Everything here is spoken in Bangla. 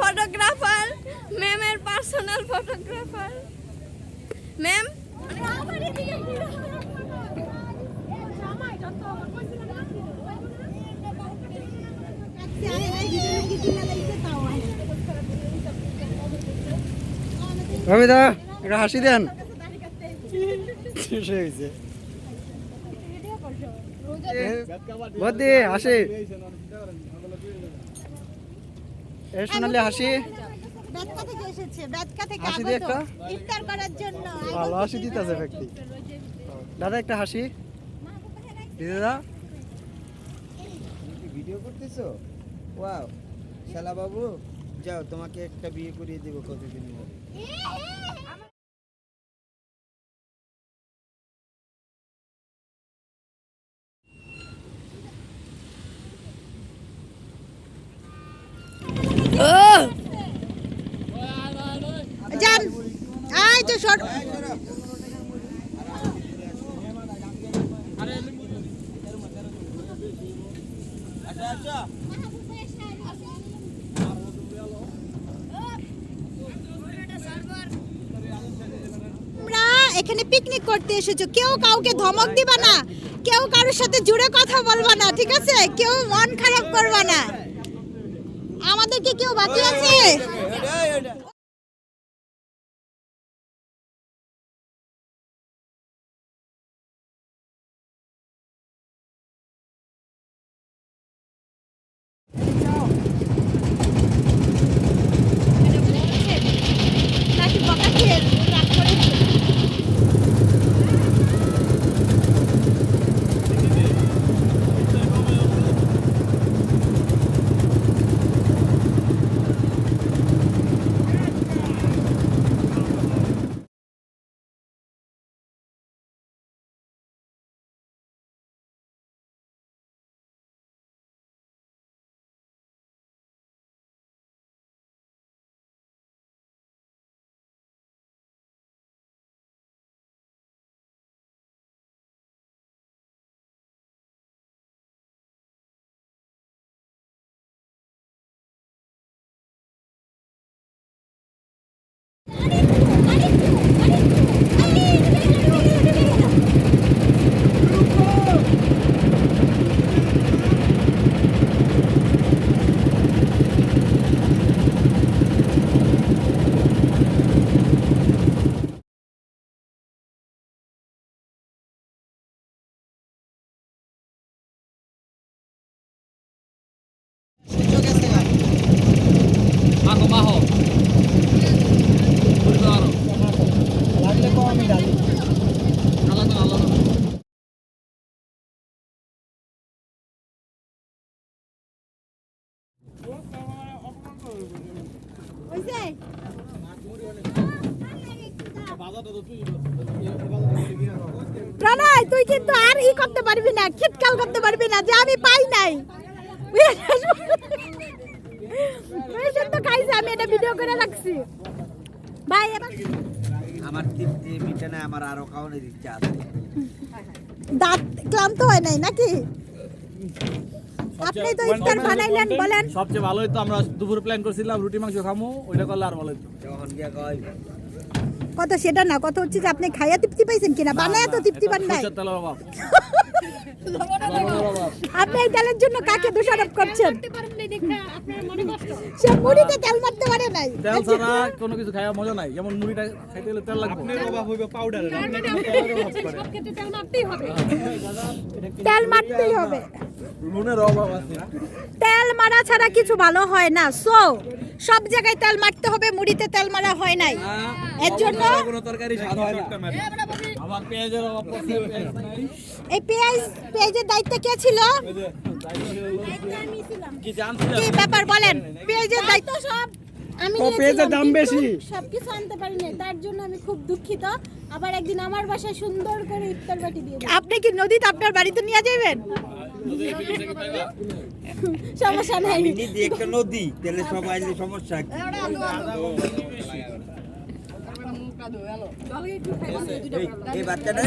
ফটোগ্রাফার ম্যামের পার্সোনাল ফটোগ্রাফার ম্যাম? একটা হাসি দেন। হাসি। এ সোনালি হাসি থেকে এসেছে থেকে হাসি দিয়ে আগত একটা? ইফতার করার জন্য ভালো হাসি দিতেছে ব্যক্তি দাদা একটা হাসি দিদা ভিডিও করতেছো ওয়াও শালা বাবু যাও তোমাকে একটা বিয়ে করিয়ে দেবো কতদিন পরে তো সর এখানে পিকনিক করতে এসেছ। কেউ কাউকে ধমক দিবা না। কেউ কারোর সাথে জুড়ে কথা বলবা না, ঠিক আছে? কেউ মন খারাপ করবা না। আমাদেরকে কেউ বাকি আছে? Maho Maho প্রণয় তুই কিন্তু আর ই করতে পারবি না খিটকাল করতে পারবি না যে আমি পাই নাই। তো খাইছে আমি এটা ভিডিও করে রাখছি। ভাই আমার তৃপ্তি মিটে আমার আরও দাঁত ক্লান্ত হয় নাই নাকি? আপনি তো ইফতার বানাইলেন বলেন। সবচেয়ে ভালো হতো আমরা দুপুর প্ল্যান করছিলাম রুটি মাংস খামো ওইটা করলে আর ভালো হতো যখন গিয়া কয় কত সেটা না কত হচ্ছে যে আপনি খাইয়া তৃপ্তি পাইছেন কিনা? বানায় তো তৃপ্তি পান নাই। অভাব। আপনি এই তেলের জন্য কাকে দোষারোপ করছেন? সে মুড়িতে তেল মারতে পারে নাই। তেল ছাড়া কোনো কিছু খাওয়া মজা নাই যেমন মুড়িটা খাইতে গেলে তেল লাগবে। তেল মারতেই হবে। নুনের অভাব আছে। তেল মারা ছাড়া কিছু ভালো হয় না। সো সব জায়গায় তেল মারতে হবে মুড়িতে তেল মারা হয় নাই। এর জন্য কোনো তরকারি স্বাদ হয় না। আবার পেঁয়াজের অভাব পড়ছে এই পেঁয়াজ পেঁয়াজের দায়িত্ব কে ছিল? কি জানছিলেন কি ব্যাপার বলেন? পেঁয়াজের দায়িত্ব সব আমি ও, পেঁয়াজের দাম বেশি। সবকিছু আনতে পারি না তার জন্য আমি খুব দুঃখিত। আবার একদিন আমার বাসায় সুন্দর করে ইফতার বাটি দিয়ে আপনি কি নদীতে আপনার বাড়িতে নিয়ে যাবেন? সমস্যা নাই নদী একটা নদী তাহলে সব আইলে সমস্যা এই- বাচ্চাটা।